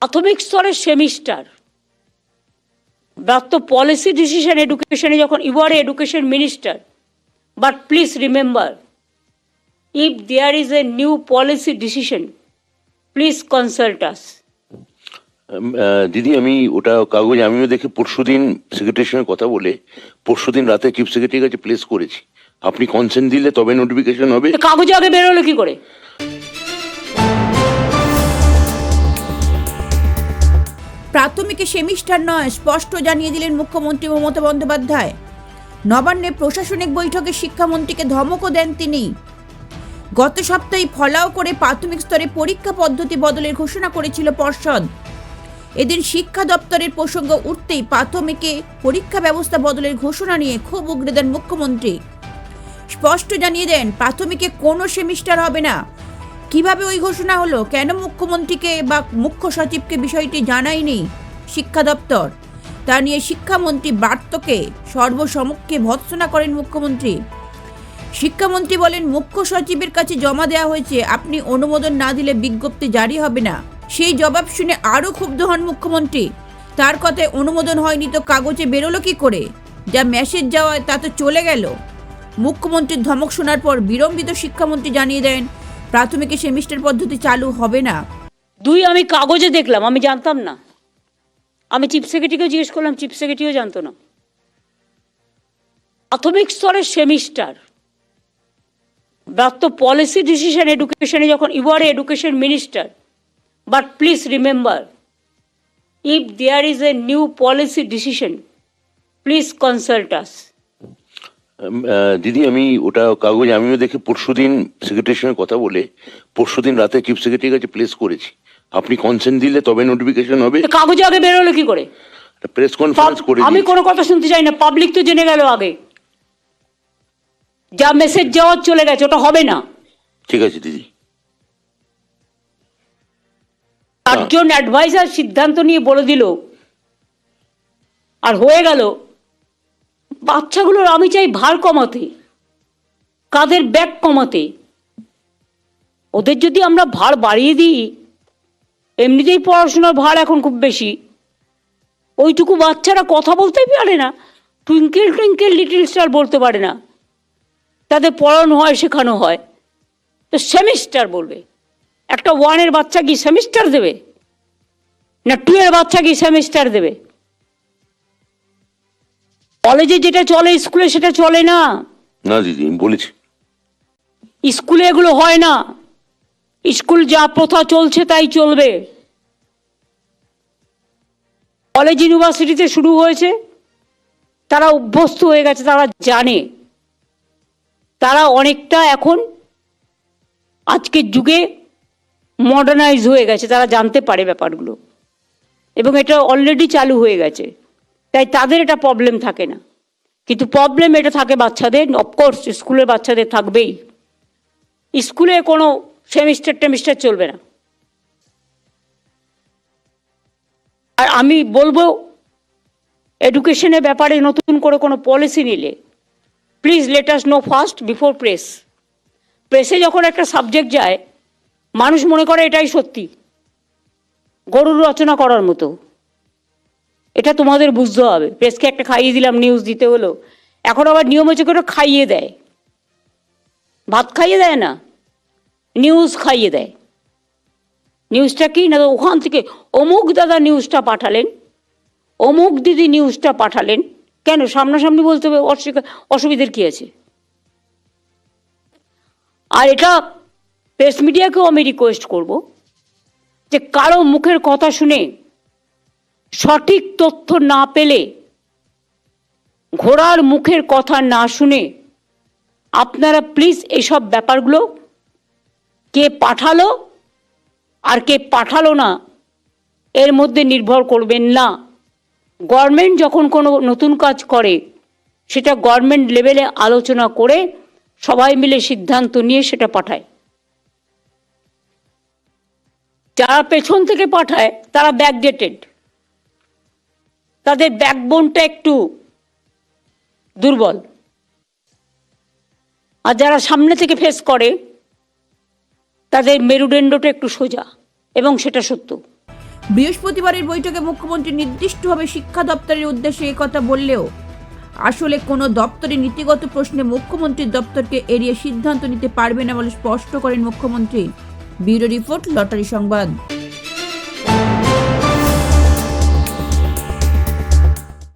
প্রাথমিক স্তরের সেমিস্টার। ব্যাপ্ত পলিসি ডিসিশন এডুকেশনে যখন you are education minister but please remember if there is a new policy decision please consult us দিদি আমি ওটা কাগজ আমিও দেখে পরশুদিন সেক্রেটারির সঙ্গে কথা বলে পরশুদিন রাতে চিফ সেক্রেটারির কাছে প্লেস করেছি। আপনি কনসেন্ট দিলে তবে নোটিফিকেশন হবে। কাগজে আগে বেরোলো কি করে? প্রাথমিকে সেমিস্টার নয়, স্পষ্ট জানিয়ে দিলেন মুখ্যমন্ত্রী মমতা বন্দ্যোপাধ্যায়। নবান্নে প্রশাসনিক বৈঠকে শিক্ষামন্ত্রীকে ধমকও দেন তিনি। গত সপ্তাহে ফলাও করে প্রাথমিক স্তরে পরীক্ষা পদ্ধতি বদলের ঘোষণা করেছিল পর্ষদ। এদিন শিক্ষা দপ্তরের প্রসঙ্গ উঠতেই প্রাথমিকে পরীক্ষা ব্যবস্থা বদলের ঘোষণা নিয়ে খুব উগড়ে দেন মুখ্যমন্ত্রী। স্পষ্ট জানিয়ে দেন, প্রাথমিকে কোনো সেমিস্টার হবে না। কীভাবে ওই ঘোষণা হলো? কেন মুখ্যমন্ত্রীকে বা মুখ্য সচিবকে বিষয়টি জানায়নি শিক্ষা দপ্তর? তা নিয়ে শিক্ষামন্ত্রী বার্তকে সর্বসমক্ষে ভৎসনা করেন মুখ্যমন্ত্রী। শিক্ষামন্ত্রী বলেন, মুখ্য সচিবের কাছে জমা দেওয়া হয়েছে, আপনি অনুমোদন না দিলে বিজ্ঞপ্তি জারি হবে না। সেই জবাব শুনে আরও ক্ষুব্ধ হন মুখ্যমন্ত্রী। তার কথায় অনুমোদন হয়নি তো কাগজে বেরোলো কি করে? যা মেসেজ যাওয়ায় তা তো চলে গেল। মুখ্যমন্ত্রীর ধমক শোনার পর বিলম্বিত শিক্ষামন্ত্রী জানিয়ে দেন প্রাথমিকে সেমিস্টার পদ্ধতি চালু হবে না। দুই, আমি কাগজে দেখলাম, আমি জানতাম না। আমি চিফ সেক্রেটারিকেও জিজ্ঞেস করলাম, চিফ সেক্রেটারিও জানতো না। প্রাথমিক স্তরে সেমিস্টার ব্যাপ্ত পলিসি ডিসিশন এডুকেশনে যখন you are education minister, but please remember, if there is a new policy decision, please consult us. দিদি আমি ওটা কাগজ আমিও দেখে পরশুদিন সেক্রেটারির সঙ্গে কথা বলে পরশু দিন রাতে চিফ সেক্রেটারির কাছে প্লেস করেছি। আপনি কনসেন্ট দিলে তবে নোটিফিকেশন হবে। কাগজে আগে বেরোলো কি করে? প্রেস কনফারেন্স করে আমি। কোনো কথা শুনতে চাই না পাবলিক তো জেনে গেল আগে। যা মেসেজ যাওয়ার চলে গেছে ওটা হবে না। ঠিক আছে দিদি। চারজন অ্যাডভাইজার সিদ্ধান্ত নিয়ে বলে দিল আর হয়ে গেল। বাচ্চাগুলোর আমি চাই ভার কমাতে কাদের ব্যাগ কমাতে। ওদের যদি আমরা ভার বাড়িয়ে দিই, এমনিতেই পড়াশোনার ভার এখন খুব বেশি। ওইটুকু বাচ্চারা কথা বলতেই পারে না, টুইঙ্কেল টুইঙ্কেল লিটিল স্টার বলতে পারে না। তাদের পড়ানো হয়, শেখানো হয়। তো সেমিস্টার বলবে। একটা ওয়ানের বাচ্চা কি সেমিস্টার দেবে? না টু এর বাচ্চা কি সেমিস্টার দেবে? কলেজে যেটা চলে স্কুলে সেটা চলে না। না দিদি আমি বলেছি। স্কুলে এগুলো হয় না। স্কুল যা প্রথা চলছে তাই চলবে। কলেজ ইউনিভার্সিটিতে শুরু হয়েছে। তারা অভ্যস্ত হয়ে গেছে তারা জানে। তারা অনেকটা এখন আজকের যুগে মডার্নাইজ হয়ে গেছে তারা জানতে পারে ব্যাপারগুলো। এবং এটা অলরেডি চালু হয়ে গেছে। তাই তাদের এটা প্রবলেম থাকে না। কিন্তু প্রবলেম এটা থাকে বাচ্চাদের অফকোর্স স্কুলের বাচ্চাদের থাকবেই। স্কুলে কোনো সেমিস্টার টেমিস্টার চলবে না। আর আমি বলব এডুকেশনের ব্যাপারে নতুন করে কোনো পলিসি নিলে please let us know first before press প্রেসে যখন একটা সাবজেক্ট যায়, মানুষ মনে করে এটাই সত্যি। গরুর রচনা করার মতো। এটা তোমাদের বুঝতে হবে। প্রেসকে একটা খাইয়ে দিলাম নিউজ দিতে হলো। এখন আবার নিয়ম হচ্ছে করে খাইয়ে দেয়। ভাত খাইয়ে দেয় না নিউজ খাইয়ে দেয়। নিউজটা কি? না ওখান থেকে অমুক দাদা নিউজটা পাঠালেন, অমুক দিদি নিউজটা পাঠালেন। কেন? সামনাসামনি বলতে হবে অসুবিধার কী আছে? আর এটা প্রেস মিডিয়াকেও আমি রিকোয়েস্ট করব যে কারও মুখের কথা শুনে সঠিক তথ্য না পেলে ঘোড়ার মুখের কথা না শুনে আপনারা প্লিজ এইসব ব্যাপারগুলো কে পাঠালো আর কে পাঠালো না এর মধ্যে নির্ভর করবেন না। গভর্নমেন্ট যখন কোনো নতুন কাজ করে, সেটা গভর্নমেন্ট লেভেলে আলোচনা করে সবাই মিলে সিদ্ধান্ত নিয়ে সেটা পাঠায়। যারা পেছন থেকে পাঠায়, তারা ব্যাকডেটেড তাদের ব্যাকবোনটা একটু দুর্বল। আর যারা সামনে থেকে ফেস করে, তাদের মেরুদণ্ডটা একটু সোজা, এবং সেটা সত্য। বৃহস্পতিবারের বৈঠকে মুখ্যমন্ত্রী নির্দিষ্টভাবে শিক্ষা দপ্তরের উদ্দেশ্যে কথা বললেও, আসলে কোনো দপ্তরের নীতিগত প্রশ্নে মুখ্যমন্ত্রীর দপ্তরকে এড়িয়ে সিদ্ধান্ত নিতে পারবে না বলে স্পষ্ট করেন মুখ্যমন্ত্রী। ব্যুরো রিপোর্ট, লটারি সংবাদ।